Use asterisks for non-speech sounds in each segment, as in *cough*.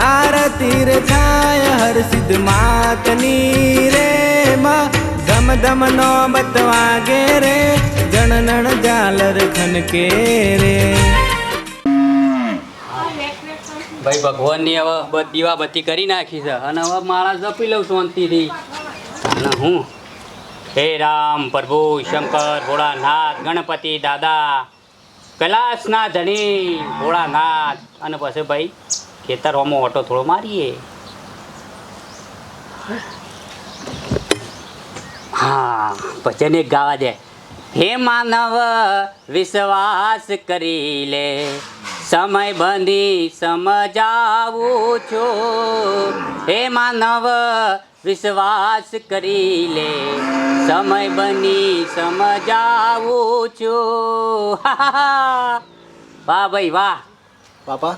આરતી રે થાય, હર સિદ્ધ માતની રે માં. ધમ ધમ નો બતવાગે રે જણનણ જાલર ખનકે રે. ભાઈ, ભગવાનની હવે દીવા બત્તી કરી નાખી છે અને હવે મારા જપી લઉં શાંતિથી. અને હું? હે રામ, પ્રભુ, શંકર, ભોળાનાથ, ગણપતિ, દાદા કૈલાસના ધણી ભોળાનાથ. અને પછી ભાઈ? ખેતરોમાં ઓટો થોડો મારીએ. હા, ભજન એક ગાવા દે. હે માનવ, વિશ્વાસ કરી લે. સમય બંધી સમજાવું છું. હે માનવ, વિશ્વાસ કરી લે. સમય બની સમજાવું છું. વાહ ભાઈ, વાહ. હા.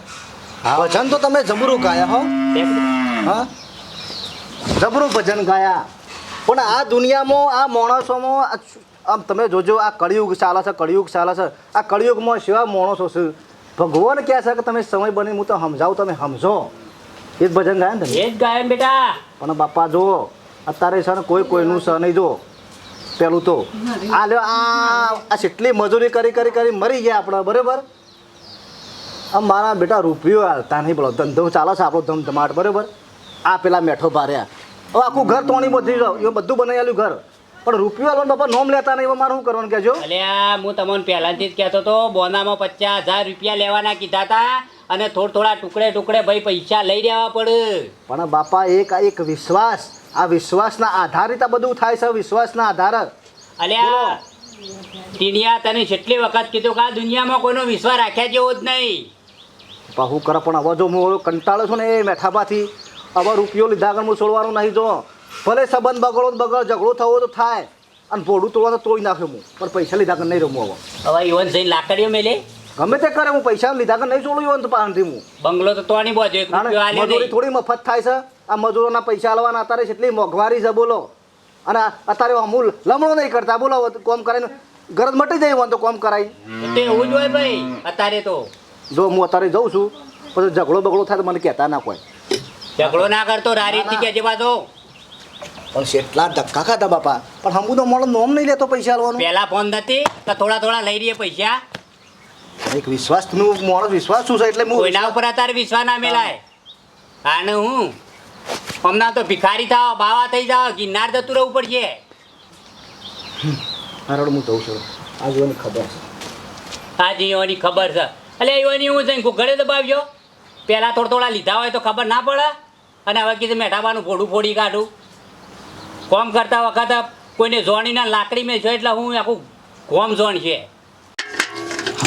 ભજન તો તમે જબરું ગાયા હો. હા. જબરું ભજન ગાયા. પણ આ દુનિયામાં આ માણસોમાં આમ તમે જોજો આ કળિયુગ ચાલે છે કળિયુગ ચાલે છે. આ કળિયુગમાં સેવા માણસો છે. ભગવાન કહે છે કે તમે સમય બની હું તો સમજાવું તમે સમજો. એ જ ભજન ગાયા ને તમે? એ જ ગાયન બેટા. પણ બાપા જુઓ અત્યારે છે ને કોઈ કોઈનું છે નહીં જો પેલું તો. આ લ્યો આ આ કેટલી મજૂરી કરી કરી કરી મરી ગયા આપણે બરાબર? આમ મારા બેટા રૂપિયો હાલતા નહીં બોલો ધંધો ચાલે છે આપણો ધમધમાટ બરાબર? આ પેલા મેઠો ભાર્યા. હવે આખું ઘર તોણી બધી એ બધું બનાવેલું ઘર. પણ રૂપિયો હાલવાનું બાપા નોમ લેતા નહીં મારે શું કરવાનું કહેજો? અલ્યા હું તમને પહેલાથી જ કહેતો હતો બોનામાં પચાસ હજાર રૂપિયા લેવાના કીધા હતા અને થોડા થોડા ટુકડે ટુકડે ભાઈ પૈસા લઈ લેવા પડે. પણ બાપા એક એક વિશ્વાસ આ વિશ્વાસના આધારિત આ બધું થાય છે વિશ્વાસના આધાર. અલ્યા તીણિયા તને જેટલી વખત કીધું કે આ દુનિયામાં કોઈનો વિશ્વાસ રાખ્યા જેવો જ નહીં. હું કરે પણ હવે જો હું કંટાળો છું ને એ મેઠાબાથી હવે રૂપિયો લીધા આગળ હું છોડવાનું નહીં જો ભલે સંબંધ બગડો બગડો ઝઘડો થવો તો થાય. અને ભોડું તોડવા તો તોડી નાખ્યો હું. પણ પૈસા લીધા આગળ નહીં રમું હવે હવે ઈવન જઈને લાકડીઓ મેલે? ગમે તે કરે હું પૈસા લીધા આગળ નહીં છોડું એવું તો પાનથી હું. બંગલો તો તોડી બોજો મજૂરી થોડી મફત થાય છે. આ મજૂરોના પૈસા લેવાના અત્યારે કેટલી મોંઘવારી છે બોલો. અને અત્યારે અમૂલ લમણો નહીં કરતા બોલો. કોમ કરાય ગરજ મટી જાય તો કોમ કરાય. એવું જ હોય ભાઈ અત્યારે તો. જો હું અત્યારે જઉં છું પછી ઝઘડો બગડો થાય તો મને કહેતા ના કોઈ. ઝઘડો ના કરતો રારી થી કે જેવા તો પણ કેટલા ધક્કા ખાધા બાપા. પણ હમુ તો મોડો નોમ નહીં લેતો પૈસા આલવાનું. પહેલા ફોન નથી કે થોડા થોડા લઈ રહીએ પૈસા. એક વિશ્વાસનું મોડો વિશ્વાસ શું છે એટલે હું કોઈના ઉપર અત્યારે વિશ્વાસ ના મેલાય. આને હું? હમણાં તો ભિખારી થાવ બાવા થઈ જાવ ગિરનાર જતું રહેવું પડશે. હરડ હું જઉં છું. આ જોવાની ખબર છે. આ જીવોની ખબર છે. એટલે એવાની હું જઈને ઘરે દબાવ્યો પહેલાં થોડા થોડા લીધા હોય તો ખબર ના પડે. અને હવે કીધું મેઠાબાનું ફોડું ફોડી કાઢું. કોમ કરતા વખતે કોઈને જોણીના લાકડી મેં છે એટલે હું આખું ગોમ જોણ છે.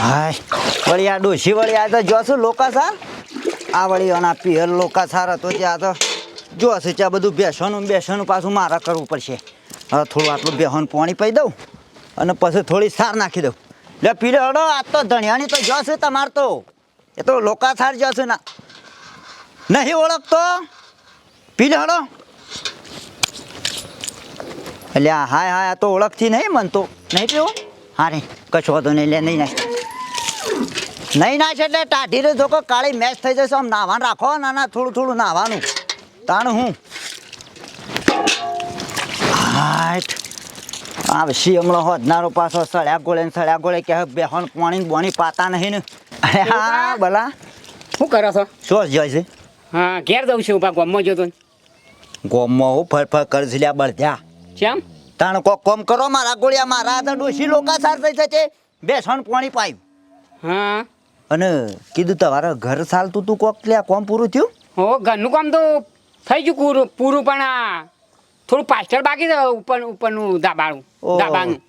હાય, વળી આ ડોસી વળી આ તો જોશું લોકાસાર? આ વળી આના પિયર લોકાસાર હતો ત્યાં તો જોશે ત્યાં બધું બેસવાનું બેસવાનું પાછું મારા કરવું પડશે. હવે થોડું આટલું બેહોન પાણી પી દઉં અને પછી થોડી સાર નાખી દઉં. લે, પીલે હડો, આ તો ધણિયાની તો જોશે તમાર તો. એ તો લોકાસાર જોશે ના. નહીં ઓળખતો? પીલે હડો. એટલે હાય હાય, આ તો ઓળખથી નહીં મનતો નહીં પીવો? હા રે, કશો વાંધો નહીં, લે, નહીં નાખ. નહીં નાખ એટલે ટાઢી રે, જોકો કાળી મેચ થઈ જશે, આમ નાવાનું રાખો ના ના થોડું થોડું નાવાનું તાણ હું. હાટ આ વસી હમણાં હોદનારો પાછો સળ્યા ગોળે સળ્યા ગોળે કે બેહોન પાણી બોણી પાતા નહીં ને. અરે હા ભલા. શું કરો છો? શું જાય છે? હા ઘેર જઉં છું ગોમમાં જોતો ગોમમાં હું ફર ફર કરી લ્યા બળધ્યા કેમ તાણ કોક કોમ કરો મારા ગોળિયા મારા તો ડોશી લોકા સાર થઈ જશે બેસણ પાણી પાયું. હા. અને કીધું તમારા ઘર ચાલતું તું કોક લ્યા કોમ પૂરું થયું? હો ઘરનું કામ તો થઈ ગયું પૂરું પૂરું પણ આ. થોડું પાછળ બાકી છે ઉપર ઉપરનું દાબાણું દાબાણું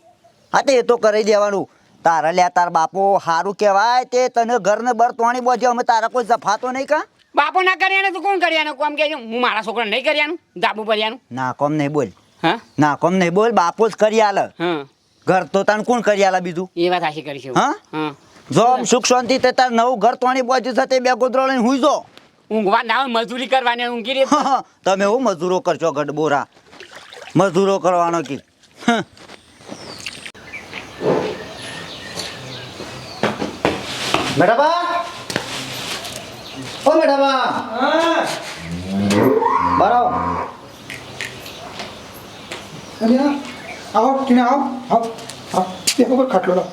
હા તે એ તો કરી દેવાનું. તારા લ્યા તાર બાપો સારું કહેવાય તે તને ઘરને બર તોણી બોજે અમે તારા કોઈ જફાતો નહીં કા? બાપો ના કર્યાને તો કોણ કર્યાનું કોમ કે હું મારા છોકરા નહીં કર્યાનું દાબુ ભર્યાનું ના કોમ નહીં બોલ. હા? ના કોમ નહીં બોલ બાપો જ કરી આલે. હા. ઘર તો તને કોણ કરી આલે બીજું? એ વાત આશી કરીશું છે. હા? જો સુખ શાંતિ તે તાર નવું ઘર તોણી બોજે છે તે બે ગોદરો લઈને હુઈ જો. ઊંઘવા ના મજૂરી કરવાની ઊંઘી રે. તમે હું મજૂરો કરશો ગઢબોરા મજૂરો કરવાનો કી. મેડમા ઓ મેડમા બરાબર આવો ટીને આવો આવો આવો. દેખો પર ખાટલો લાવ.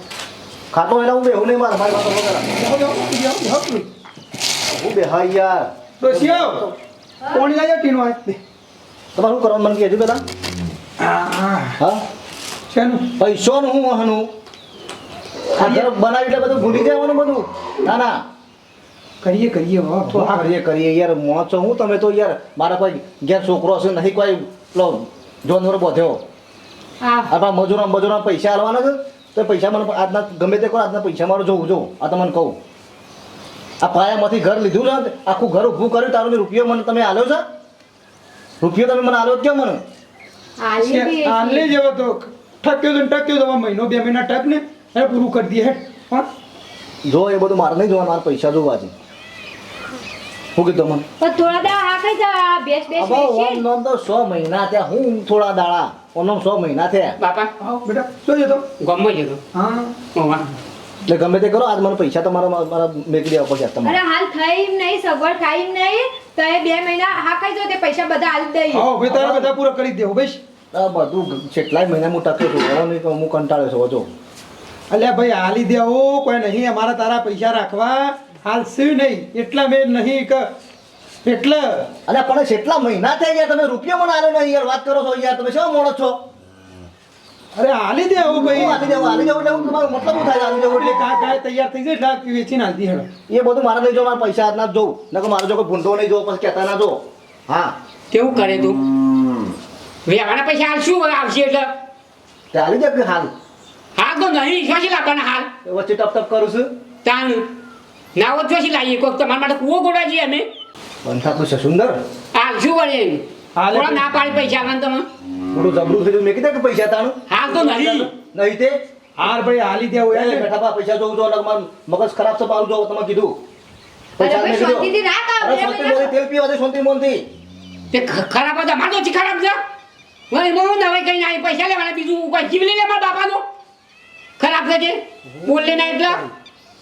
ખાટલો એટલે હું બેહું નહીં મારે મારી વાત વગર. હું બેહા યાર. ડોસી આવ કરવાનું મન કે હજુ પેલા હા. શેનું? પૈસોનું હું વહનું? આ ઘર બનાવી એટલે બધું ભૂલી જવાનું બધું. ના ના. કરીએ કરીએ હો તો. આ કરીએ કરીએ યાર મોં છો હું તમે તો યાર મારા કોઈ ઘેર છોકરો હશે નહીં કોઈ પેલો જોનવર બોધ્યો. આપણા મજૂરો મજૂરો પૈસા આલવાના છે તો પૈસા મને આજના ગમે તે કરો આજના પૈસા મારો જોઉં જોવું આ તમને કહું. આ પાયામાંથી ઘર લીધું છે આખું ઘર ઊભું કર્યું તારું રૂપિયો મને તમે આલ્યો છે? રૂપિયો તમે મને આલ્યો કેમ મને? આલે જેવો તો ઠક્યો તો ને ઠક્યો તો મહિનો બે મહિના ટક ને એ પૂરું કરી દઈએ હેડ. જો એ બધું મારે નહીં જોવાનું મારે પૈસા જોવા છે. હું કીધું મને પણ થોડા દાડા હા કઈ જા બેસ બેસ બેસ. ઓમ નોમ તો સો મહિના થયા હું થોડા દાડા ઓમ નોમ સો મહિના થયા. બાપા. બેટા શું જતો ગમો જતો હા. ઓવા એટલે ગમે તે કરો આજ મને પૈસા તમારા મારા મેકડી દેવા પડશે તમારે. અરે હાલ થઈ એમ નહીં સગવડ થાય એમ નહીં તો એ બે મહિના હા કઈ જો તે પૈસા બધા હાલ દઈ હા ભાઈ તારા બધા પૂરા કરી દેવો બસ. આ બધું કેટલાય મહિના હું ટક્યો છું હવે નહીં તો હું કંટાળ્યો છું જો. અલ્યા ભાઈ હાલી દેવો કોઈ નહીં અમારા તારા પૈસા રાખવા હાલ શું નહીં એટલા મેં નહીં કે એટલે. અલ્યા પણ કેટલા મહિના થઈ ગયા તમે રૂપિયો મને આવ્યો નહીં યાર વાત કરો છો યાર તમે શું મોડો છો? અરે હાલી દેવો હું ભાઈ. આલી દેવું આલી દેવું એટલે તમારો મતલબ શું થાય આલી દેવું એટલે કા કા તૈયાર થઈ જાય એટલે વેચીને હાલતી હેડો. એ બધું મારે નહીં જો મારા પૈસા આજના જ જોઉં. નકર મારો જો કોઈ ભૂંડો નહીં જોવો પછી કહેતા ના જો હા. કેવું કરે તું? વેવાના પૈસા હાલ શું આવશે એટલે? તે દે કે હાલ? હાલ તો નહીં જોશી લાવવાના હાલ? વચ્ચે ટપ ટપ કરું છું. તાણ. ના હોત જોશી લાવીએ? કોઈક તમારા માટે કૂવો ગોડા જઈએ અમે. બંધા તો છે સુંદર હાલ શું વળે હાલ ના પાડી પૈસા આવવાના તમે. મોટું જબરું થયું. મેં કીધા કે પૈસા તાણું. હાલ તો નહીં. નહીં તે? હાર ભાઈ હાલી દેવું એટલે બેઠા બા પૈસા જોઉં તો અલગ મારું મગજ ખરાબ છે પાછું જો તમે કીધું. પૈસા મેં કીધું. અરે શાંતિ. મોદી તેલ પીવા દે શાંતિ મોદી તે ખરાબ હતા. મારો જી ખરાબ છે. વળી હું નવાઈ કઈ ના પૈસા લેવાના. બીજું કોઈ જીવ લે મારા બાપાનો? ખરાબ છે તે? બોલે ના એટલે.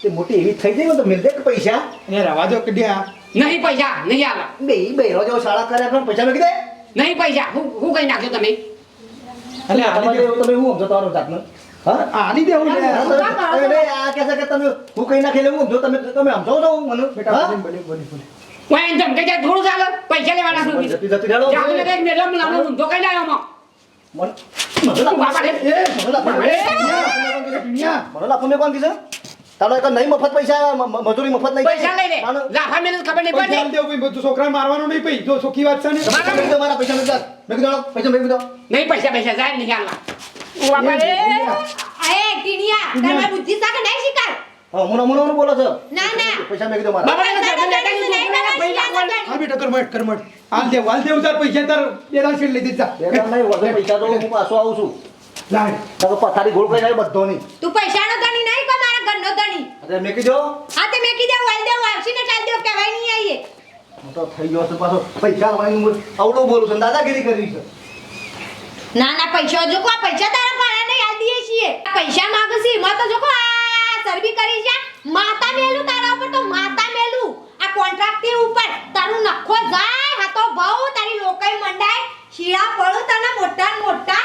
તે મોટી એવી થઈ ગઈ તો મિલ દે કે પૈસા? એ રવા દો કે નહીં પૈસા નહીં આલા. બે બે રોજો શાળા કર્યા પણ પૈસા મેં દે નહીં પૈસા હું હું કઈ નાખ્યો તમે? એટલે તમારે તમે હું સમજો તમારું જાતનો. હા? હાલી દેવું તમે બે આ કહે છે કે તમે હું કઈ નાખેલે હું સમજો તમે તમે સમજો છો મને. બેટા બોલી બોલી બોલી તેમ કઈ જાય થોડું ચાલે પૈસા લેવાના શું જતી જતી રહેલો. જાઉં ને કઈ મેલમ લાવનો ઊંધો કઈ લાવ્યો માં મને- મને બાપા રે. એ, મને લાખ- મને લાખ મેં કોણ કીધું? તારો એક નહીં મફત પૈસા મજૂરી મફત નહીં પૈસા લઈ લાફા મેને ખબર નહીં પડે હાલી દેવું બધું છોકરાને મારવાનું નહીં ભાઈ જો સોખી વાત છે ને. પૈસા મેં મારા પૈસા મેં મેં કીધું, પૈસા મેં કીધું. નહીં પૈસા પૈસા જાય નહીં આલા બાપા રે એ ટીનિયા તમે બુદ્ધિ સાથે નહીં શીખાડ હા, મુનો મુનો મુનો બોલો છો. ના ના. પૈસા મેં કીધું મારા. બાપા બેટા કરમટ કરમટ આલ તાર પૈસા તાર બે દાન શેઠ લઈ દીધા બે નહીં, પૈસા તો હું પાછો આવું છું. લાય. તો પથારી ગોળ કરી નાખી બધો નહીં તું પૈસાનો ધણી નહીં કો મારા ઘરનો ધણી. અરે મેકી કીધું હા તે મેકી દે વાલ દે વાસી ને ચાલ દે કહેવાય નહીં આઈએ. હું તો થઈ ગયો છું પાછો. પૈસા વાળી આવડું બોલું છું દાદાગીરી કરી છે. ના ના પૈસા જો કો પૈસા તારા પાસે નહીં આલ દઈએ છીએ પૈસા માંગસી માં તો જો કો આ સરબી કરી છે માતા મેલું તારા ઉપર તો માતા મેલું આ કોન્ટ્રાક્ટ ઉપર તારું નખો જાય હા તો બહુ તારી લોકાઈ મંડાય શીળા પડું તને મોટા ને મોટા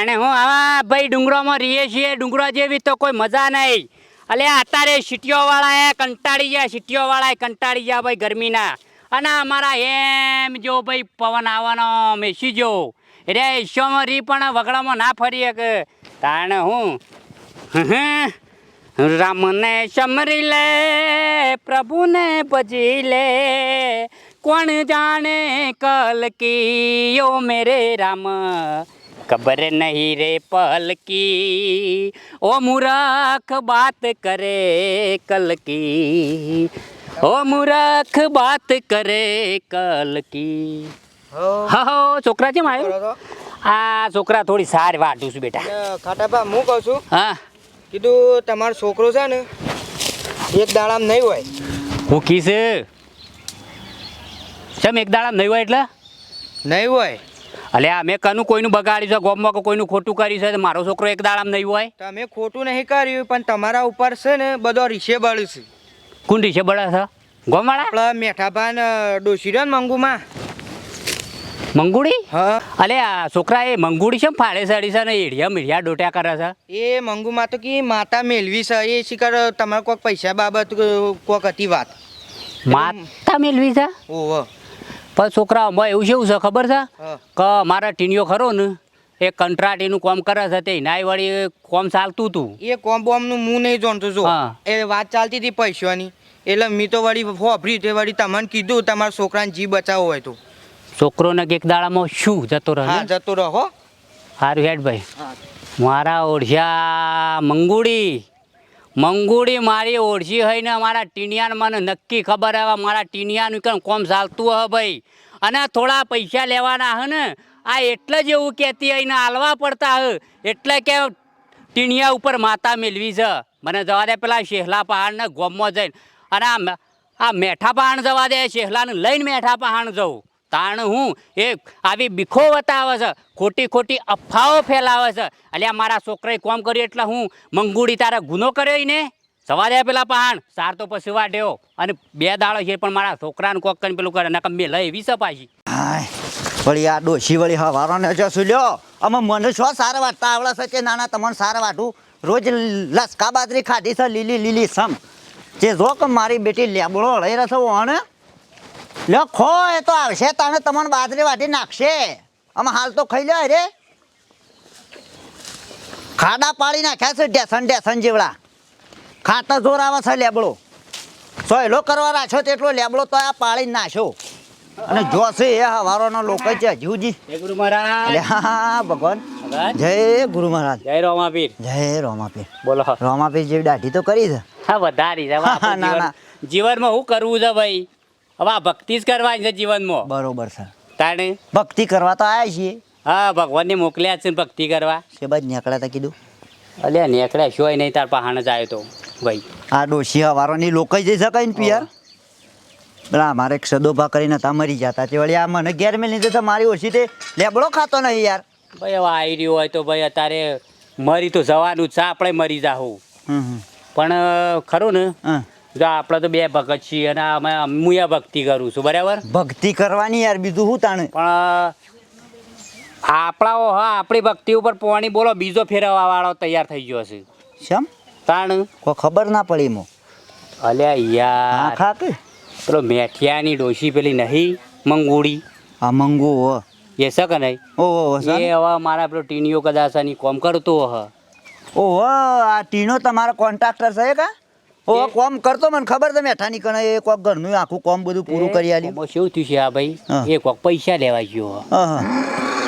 તાણે હું આવા ભાઈ ડુંગરોમાં રહીએ છીએ, ડુંગરો જેવી તો કોઈ મજા નહીં. અલે અત્યારે સિટીઓવાળાએ કંટાળી ગયા, સિટીઓવાળાએ કંટાળી ગયા ભાઈ ગરમીના. અને અમારા એમ જો ભાઈ પવન આવવાનો મેસી જો. રે ઈશ્વરમાં રી પણ વગડામાં ના ફરી કે. તાણે હું રામને સમરી લે, પ્રભુને ભજી લે. કોણ જાણે કલ કી મેરે રામ? ખબર નહીં રે પલકી. ઓ મુરાખ બાત કરે કલકી. ઓ મુરાખ બાત કરે કલકી. હા. હો છોકરા કેમ આવ્યો? આ છોકરા થોડી સારી વાટું છું બેટા. ખાટાપા હું કહું છું? હા. કીધું તમારો છોકરો છે ને એક દાડામાં નહીં હોય. હું કીશ ચમ એક દાડા નહીં હોય એટલે? નહીં હોય. અલ્યા અમે કનું કોઈનું બગાડ્યું છે? ગોમમાં કે કોઈનું ખોટું કર્યું છે? મારો છોકરો એક દાડામાં નહીં હોય? તમે ખોટું નહીં કર્યું પણ તમારા ઉપર છે ને બધો રીસે બળ છે. કોણ રીશે બળા છે? ગોમવાળા? આપણા મેઠાભાન ડોસી રહ્યો ને મંગુમાં. મંગુડી? હા. અલે આ છોકરા એ મંગુડી છે ફાળે સડી છે ને એડિયા મીડિયા ડોટ્યા કરે છે? એ મંગુમાં તો કે માતા મેળવી છે. એ શિકાર તમારે કોઈક પૈસા બાબત કોઈક હતી વાત. માતા મેલવી છે? ઓહો. પણ છોકરા અમે એવું કેવું છે ખબર છે? કે મારા ટીનીઓ ખરો ને એ કંટ્રાટીનું કોમ કરે છે તે નાઈ વળી કોમ ચાલતું હતું. એ કોમ બોમનું હું નહીં જાણતો જો. એ વાત ચાલતી હતી પૈસાની. એટલે મેં તો વળી ફોફરી તે વળી તમને કીધું તમારા છોકરાને જીવ બચાવવો હોય તો. છોકરોને એક દાડામાં શું જતો રહે હા જતો રહો સારું હેડ ભાઈ. મારા ઓઢિયા મંગુડી. મંગુડી મારી ઓળશી હોય ને મારા ટીનિયાન મને નક્કી ખબર હવે મારા ટીનિયાન કણ કોમ ચાલતું હ ભાઈ? અને થોડા પૈસા લેવાના હ ને, આ એટલે જ એવું કહેતી હોય ને હાલવા પડતા હ. એટલે કે ટીણિયા ઉપર માતા મેળવી છે. મને જવા દે પેલા શેહલા પહાડને ગોમમાં જઈને. અને આ મેઠા પહાણ જવા દે, શેહલાને લઈને મેઠા પહાણ જવું. તાણ હું એ આવી બીખો બતાવે છે. ખોટી ખોટી અફવાઓ ફેલાવે છે. અલ્યા મારા છોકરાએ કોમ કર્યું એટલે હું મંગુડી તારા ગુનો કર્યો ને? સવારે પેલા પહાણ. સાર તો પછી વાઢ્યો. અને બે દાડો છે પણ મારા છોકરાને કોક કરીને પેલું કરે. નકમ મેં લઈ એવી પાછી. વળી આ ડોશી વળી હવારોને જશું લ્યો અમે મને શું સારો વાટતા આવડે છે નાના તમને સારો વાટું રોજ લસકા બાજરી ખાધી છે લીલી લીલી સમ. જે જો મારી બેટી લેબડો લઈ રહ્યો છે ઓને લ્યો ખો એ તો આવશે તને તમને બાજરી વાટી નાખશે. આમાં હાલ તો ખાઈ લે રે. ખાડા પાડી નાખ્યા છે ઢેસન ઢેસન જેવડા. ખાતર જોર આવે છે લેબડો. સોયલો કરવા રાખ્યો તેટલો લેબડો તો આ પાડી નાખ્યો. અને જોશે એ હવારોનો લોકો છે હજુજી જય ગુરુ મહારાજ. હા ભગવાન. જય ગુરુ મહારાજ. જય રોમાપીર. જય રોમાપીર. બોલો. રોમાપીર જેવી દાઢી તો કરી છે. હા વધારી છે *laughs* ના, ના. જીવનમાં શું કરવું છે ભાઈ? હવે આ ભક્તિ જ કરવાની છે જીવનમાં. બરોબર છે. તાણે? ભક્તિ કરવા તો આવ્યા છીએ. હા ભગવાનને મોકલ્યા છે ભક્તિ કરવા. કે બાદ નીકળ્યા તા કીધું. અલ્યા નીકળ્યા શોય નહીં તાર પહાણ જ આવ્યો તો ભાઈ. આ ડોશી હવારોની લોકો જઈ શકાય ને પિયર? પેલા મારે એક સદોભા કરીને તા મરી જતા તે વળી આ મને ઘેર મેં લીધે તો મારી ઓછી તે લેબડો ખાતો નહીં યાર. ભાઈ હવે આવી રહ્યું હોય તો ભાઈ અત્યારે મરી તો જવાનું જ છે આપણે મરી જાહું. પણ ખરું ને? હા. જો આપણે તો બે ભગત છીએ અને અમે હું ભક્તિ કરું છું બરાબર? ભક્તિ કરવાની યાર બીજું શું તાણે? પણ આપણા હા આપણી ભક્તિ ઉપર પોણી બોલો બીજો ફેરવવા વાળો તૈયાર થઈ ગયો છે. શેમ? તાણ? કોઈ ખબર ના પડી મો અલ્યા યાર. ખા કે. પેલો મેઠિયાની ડોશી પેલી નહીં મંગુડી. આ મંગુ હો એ છે કે નહીં? ઓ હો એ હવે મારા પેલો ટીણીઓ કદાચ કોમ કરતો હ ઓહો આ ટીનો તમારો કોન્ટ્રાક્ટર છે કા? ઓહો એ- કોમ કરતો મને ખબર છે મેઠાની કણે એ કોક ઘરનું આખું કોમ બધું પૂરું કરી આલ્યું. શું થયું છે આ ભાઈ? એક એ કોક પૈસા લેવા ગયો.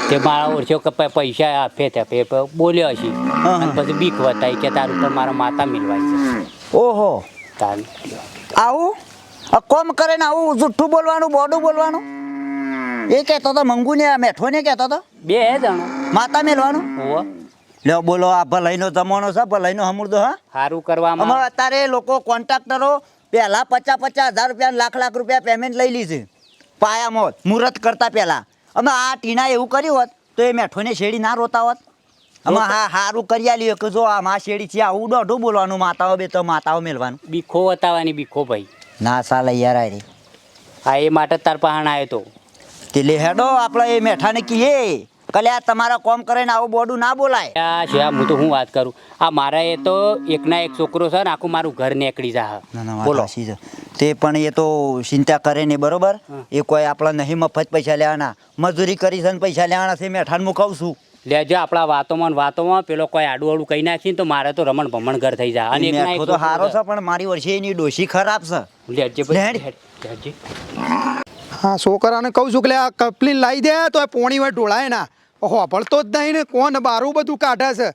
તે મારા ઓળખ્યો કે પૈસા આપે તે બોલ્યો છે અને પછી બીક વતાઈ કે તારું ઉપર મારા માતા મિલવાય છે ઓહો. તાર આવું? કોમ કરે ને આવું જુઠ્ઠું બોલવાનું બોડું બોલવાનું? એ કહેતો હતો મંગુ ને મેઠો ને કહેતો હતો બે જણ. માતા મેલવાનું? ઓવો લ્યો બોલો આ ભલાઈનો જમાનો છે ભલાઈનો હમુરદો હા? સારું કરવામાં અમારે અત્યારે લોકો કોન્ટ્રાક્ટરો પહેલાં પચાસ પચાસ હજાર રૂપિયા લાખ લાખ રૂપિયા પેમેન્ટ લઈ લીધી. પાયામાં મુહૂર્ત કરતા પહેલાં. અમે આ ટીના એવું કર્યું હોત તો એ મેઠોને શેડી ના રોતા હોત. અમે હા સારું કરી આલીએ કે જો આ મા શેડી છે આવું દોઢું બોલવાનું માતાઓ બે તો માતાઓ મેળવાનું બીખો વતાવાની બીખો ભાઈ. ના સાલે યાર આ હા એ માટે તાર પહાણ આવ્યો તો. તે લે હેડો આપણે એ મેઠાને કહીએ કલે આ તમારા કોમ કરે ને આવું બોડું ના બોલાય. છે આ હું તો હું વાત કરું. આ મારા એ તો એકના એક છોકરો છે ને આખું મારું ઘર નીકળી જા બોલો. તે પણ એ તો ચિંતા કરે ને બરોબર? એ કોઈ આપણા નહીં મફત પૈસા લેવાના. મજૂરી કરી છે ને પૈસા લેવાના છે મેં હું કહું છું. લેજો આપણા વાતોમાં વાતોમાં. પેલો કોઈ આડું આડું કહી નાખીને તો મારે તો રમણ ભમણ ઘર થઈ જાય. અને તો સારો છે. પણ મારી વર્ષે એની ડોશી ખરાબ છે. લેજે લેજે. હા છોકરાને કહું છું કે આ કપલીન લાવી દે તો પોણી વાર ઢોળાય ના. હોભળતો જ નહીં ને? કોણ બારું બધું કાઢે છે?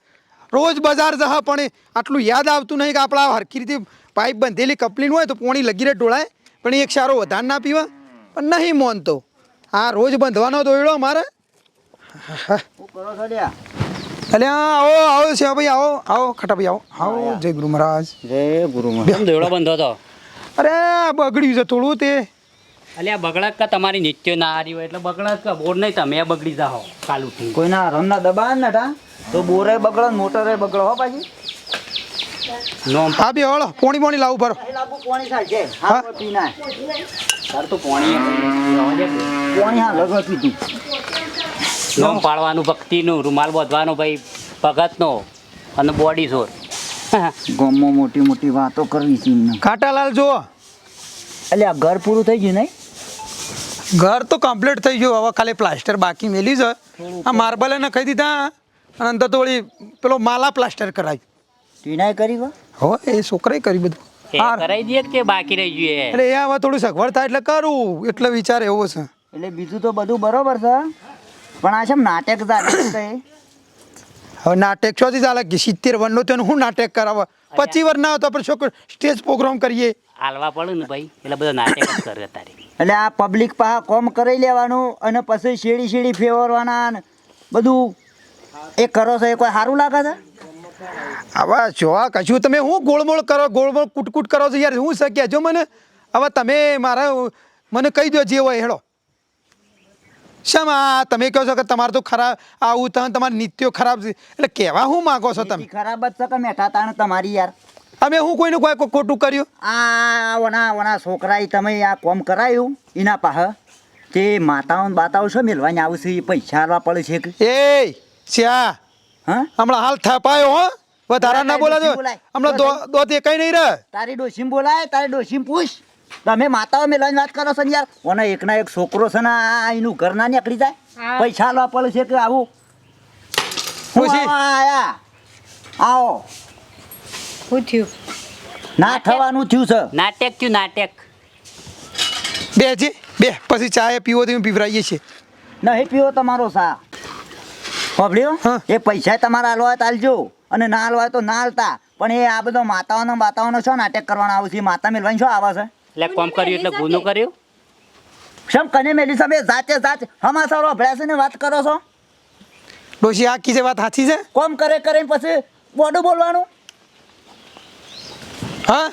રોજ બજાર જહ પણ એ આટલું યાદ આવતું નહીં કે આપણા હરખી રીતે પાઇપ બંધેલી કપલીન હોય તો પોણી લગી રે ઢોળાય પણ એ એક સારો વધારે ના પીવા. પણ નહીં મોનતો. હા રોજ બંધવાનો દોયડો મારે અલે હા આવો આવો છે ભાઈ આવો આવો ખટા ભાઈ આવો. આવો જય ગુરુ મહારાજ. જય ગુરુ મહારાજ. દોયડો બંધો હતો અરે બગડ્યું છે થોડું તે. અલ્યા બગડક કા તમારી નિત્ય ના હારી હોય એટલે બગડક કા? બોર નહીં તમે બગડી જાઓ કાલ ઉઠી કોઈના રમના દબાણ ને ટા? તો બોરે બગડો ને મોટરે બગડો હો પાછી. નોમ હા બે હળો પોણી પોણી લાવું ભરો. લાવું પોણી થાય છે હા. પીના સર તો પોણી. પાણી હા લગો પીધું નોમ પાડવાનું ભક્તિનું રૂમાલ બાંધવાનો ભાઈ ભગતનો અને બોડી સોર ગામમાં મોટી મોટી વાતો કરવી છે ખાટાલાલ જુઓ. એટલે આ ઘર પૂરું થઈ ગયું નહીં? ઘર તો કમ્પ્લીટ થઈ ગયું. હવે ખાલી પ્લાસ્ટર બાકી મેલી છે. આ માર્બલ એને કહી દીધા. અને અંદર તો વળી પેલો માલા પ્લાસ્ટર કરાવ્યું ટીનાય કરી હો. એ છોકરાએ કરી બધું. હા. કરાવી દઈએ કે બાકી રહી ગયું એટલે એ હવે થોડું સગવડ થાય એટલે કરું. એટલે વિચાર એવો છે. એટલે બીજું તો બધું બરોબર છે. પણ આ છે નાટક ચાલે હવે નાટક ચોથી ચાલે સિત્તેર વર્ષનો તેનું હું નાટક કરાવે પચીસ વર્ષ ના હોય તો આપણે છોકરો સ્ટેજ પ્રોગ્રામ કરીએ. હાલવા પડે ને ભાઈ એટલે બધો નાટક કરે તારે એટલે આ પબ્લિક પાસે કોમ કરી લેવાનું અને પછી શેડી શેડી ફેરવાના ને બધું. એ કરો છો એ કોઈ સારું લાગે છે? હવે જો આ કશું તમે હું ગોળમોળ કરો ગોળમોળ કુટકુટ કરો છો યાર હું શક્યા જો મને? હવે તમે મારા મને કહી દો જે હોય હેડો. શેમ આ તમે કહો છો કે તમારે તો ખરાબ આવું તમે તમારા નિત્યો ખરાબ છે. એટલે કહેવા હું માગો છો તમે? ખરાબ જ છે કે મેઠા તાણ તમારી યાર? અમે હું કોઈને કોઈ કોઈ ખોટું કર્યું? આ ઓના ઓના છોકરાએ તમે આ કોમ કરાયું એના પાસે તે માતાઓ બાતાઓ શું મેળવાની આવશે એ પૈસા આલવા પડે છે કે? એ શ્યા હા? હમણાં હાલ થપાયો હો. વધારા ના બોલાજો બોલાય. હમણાં દો દો તે કઈ નહીં રહે તારી ડોસીમ બોલાય તારી ડોસીમ પૂછ. તમે માતાઓ મેળવાની વાત કરો છો ને યાર? ઓને એકના એક છોકરો છે ને આ એનું ઘર ના નીકળી જાય. પૈસા આલવા પડે છે કે આવું? પૂછી. આયા. આવો. શું થયું? ના થવાનું થયું છે. નાટક થયું નાટક. બે જી બે. પછી ચાય પીવો તો પીવરાઈએ છીએ. નહીં પીવો તમારો સા. એ પૈસા તમારા હાલવા હોય તો હાલજો અને ના હાલવા તો ના હાલતા. પણ એ આ બધો માતાઓનો માતાઓનો શું નાટક કરવાના આવે છે? માતા મેળવાની શું આવે છે? એટલે કોમ કર્યું એટલે ગુનો કર્યો? શમ કને મેલી સાહેબ જાતે જાતે હમાસારો અભ્યાસ ને વાત કરો છો? ડોશી આ કીધે વાત સાચી છે? કોમ કરે કરે ને પછી બોડું બોલવાનું? હા?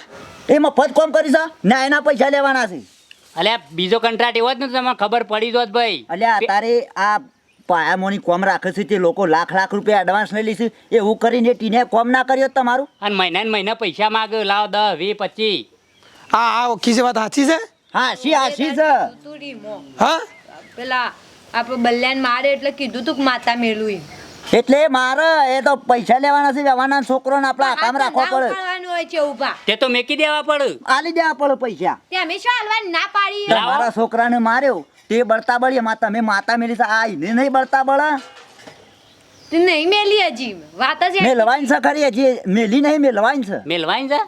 એ મફત કોમ કરી છે? એના પૈસા લેવાના છે. અલ્યા બીજો કંટ્રાટ એવો જ ને તમને ખબર પડી જોત ભાઈ. અલ્યા તારે આ પાયામોની કોમ રાખે છે તે લોકો લાખ લાખ રૂપિયા એડવાન્સ લઈ લઈશું એવું કરીને ટીને કોમ ના કર્યો તમારું? અને મહિના ને મહિના પૈસા માગે લાવ દસ વીસ પચીસ. આ આ છે વાત સાચી છે? હા સી હા સી છે? હા? પેલા આપણે બલ્યાન મારે એટલે કીધું તું કે માતા મેળવી. એટલે મારે એ તો પૈસા લેવાના છે વ્યવહારના છોકરોને આપણા કામ રાખવા પડે. હોય છે ઊભા તે તો મેકી દેવા પડે. આલી દેવા પડે પૈસા. તે અમે શું હાલવાની ના પાડી મારા છોકરાને માર્યો. તે બળતા બળી એમાં તમે માતા મેલી છે. આ એને નહીં બળતા બળા. નહીં મેલી હજી. વાત જ મેલવાઈન છે ખરી હજી. મેલી નહીં મેલવાઈન છે. મેલવાઈન છે?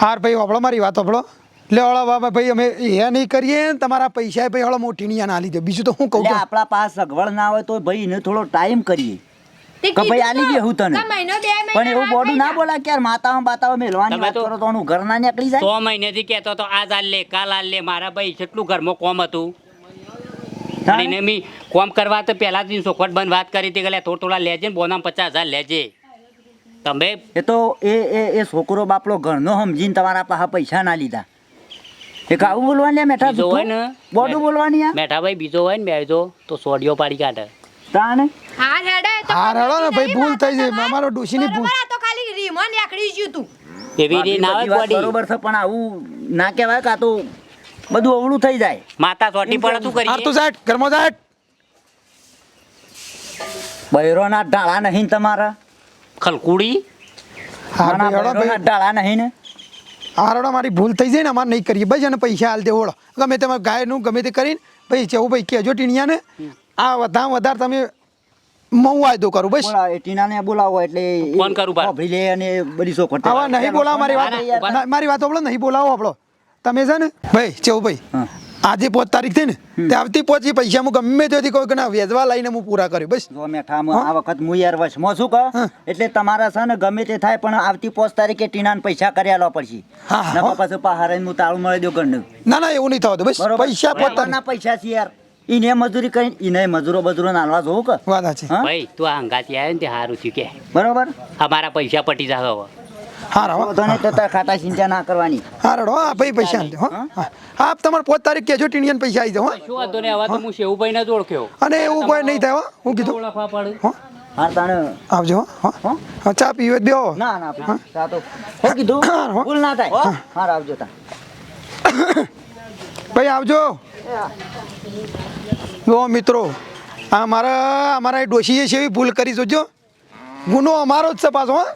હાર ભાઈ હોભળો મારી વાત હોભળો લે હળો બાબા ભાઈ અમે એ નહીં કરીએ. તમારા પૈસા ભાઈ હળો મોટી નહીં ના લીધે બીજું તો હું કહું છું આપણા પાસે સગવડ ના હોય તો ભાઈ એને થોડો ટાઈમ કરીએ. કે ભાઈ આલી દે હું તને. કે મહિનો બે મહિના પણ એવું બોડું ના બોલા કે માતાઓ બાતાઓ મેલવાની વાત કરો તો એનું ઘર ના નીકળી જાય? સો મહિનેથી કહેતો તો આજ લે કાલ હાલ લે મારા ભાઈ કેટલું ઘરમાં કોમ હતું. અને મી કોમ કરવા તો પહેલા જ સોખવટ બંધ વાત કરી હતી કે લે થોડા થોડા લેજે ને બોનામ પચાસ હજાર લેજે. તમે એ તો એ એ એ છોકરો બાપલો ઘરનો સમજીને તમારા પાસે પૈસા ના લીધા. એક આવું બોલવાની મેઠા બીજો હોય ને બોડું બોલવાની આ? મેઠા ભાઈ બીજો હોય ને બેજો તો સોડિયો પાડી કાઢે. તાને હાર હેડે તો હાર હેડો ને ભાઈ, ભૂલ થઈ જાય. મારો તમાર. ની ભૂલ. તો ખાલી રીમો એકડી જ્યું તું. એવી રી ના હોય બોડી બરોબર છે પણ આવું ના કહેવાય કા તો બધું અવળું થઈ જાય. માતા સોટી પડે તું કરી તું સાહેબ ઘરમાં સાહેબ બૈરોના ઢાળા નહીં તમારા? ખલકુડી? નાના બૈરોના ઢાળા નહીં ને હાર મારી ભૂલ થઈ જાય ને અમારે નહીં કરીએ. ભાઈ અને પૈસા હાલ દે હોળો ગમે તમે ગાયનું ગમે તે કરીને. ભાઈ ચેવું ભાઈ કહેજો ટીણિયાને. આ વધારે વધારે તમે મઉ વાયદો કરું બસ. ટીનાને બોલાવો એટલે ફોન કરું બાર. લે અને બધી સોખવટ આવા નહીં બોલાવો મારી વાત મારી વાત આપણો નહીં બોલાવો આપણો. તમે છે ને ભાઈ ચેવું ભાઈ. હા. આજે પોચ તારીખ થઈ ને તે આવતી પોચી પૈસા હું ગમે ત્યાંથી કોઈ કે ના વેચવા લઈને હું પૂરા કર્યું બસ. જો મેઠામાં આ વખત હું યાર મો છું કહ. એટલે તમારા છે ને ગમે તે થાય પણ આવતી પોચ તારીખે ટીના પૈસા કર્યા લો પડશે હા, પાછું પહારે હું તાળું મળી દઉં ગણ ના ના એવું નહીં થતું બસ. પૈસા પોતાના પૈસા છે યાર. ઈને મજૂરી કરી ઈને મજૂરો બજૂરો નાલવા જોવું કે વાત છે. હા? ભાઈ તું આ હંગાતી આવ્યો ને તે સારું થયું કે. બરોબર? અમારા પૈસા પટી જાય હવે. હા. રાવ તો ખાતા સિંચા ના કરવાની. હા રડો હા ભાઈ પૈસા આલ હો. હા? હા. તમારે પોચ તારીખ કહેજો ટીણીયાને પૈસા આવી જાવ હો. શું વાંધો નહીં હવે તો હું શેવુભાઈ ને ઓળખ્યો અને એવું કોઈ નહીં થાય હો. હું કીધું. ઓળખવા પડે. હો. હા તાણે. આવજો હો. હો? હા? ચા પીવે બેહો. ના ના ચા તો હું કીધું ભૂલ ના થાય. હા. આવજો તા ભાઈ આવજો. જો મિત્રો આ મારા અમારા એ ડોશીએ છે એવી ભૂલ કરી જોજો. ગુનો અમારો જ છે પાછો હા.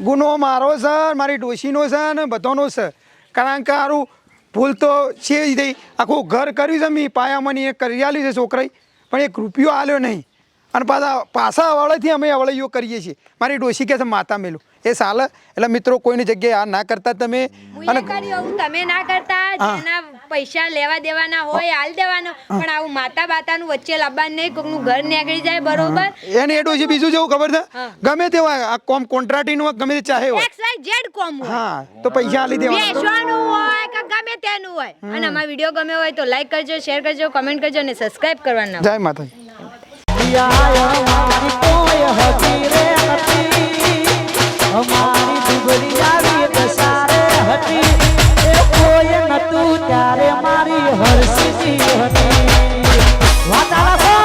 ગુનો મારો છે, મારી ડોશીનો છે ને બધાનો છે. કારણ કે સારું ભૂલ તો છે જ નહીં. આખું ઘર કર્યું છે, મેં પાયામાંની એક કરી આલ્યું છે છોકરાએ. પણ એક રૂપિયો આલ્યો નહીં. અને પાછા પાછા અવાળેથી અમે અવળૈયો કરીએ છીએ. મારી ડોશી કહે છે માતા મેલું. એ સાલે એટલે મિત્રો કોઈની જગ્યાએ આ ના કરતા તમે. આવું તમે ના કરતા જેના પૈસા લેવા દેવાના હોય હાલ દેવાના. પણ આવું માતા બાતાનું વચ્ચે લાવવાનું નહીં કોકનું ઘર નીકળી જાય બરોબર? એને એ ડોશી બીજું જેવું ખબર છે? ગમે તે હોય આ કોમ કોન્ટ્રાક્ટીનું હોય ગમે તે ચાહે હોય. એક્સ વાય ઝેડ કોમ હોય. હા તો પૈસા આલી દેવાના. વેચવાનું હોય કે ગમે તેનું હોય. અને અમારો વીડિયો ગમે હોય તો લાઈક કરજો શેર કરજો કમેન્ટ કરજો અને સબસ્ક્રાઇબ કરવાના જય માતાજી. ત્યારે મારી હરસી હતી વાતાવરણ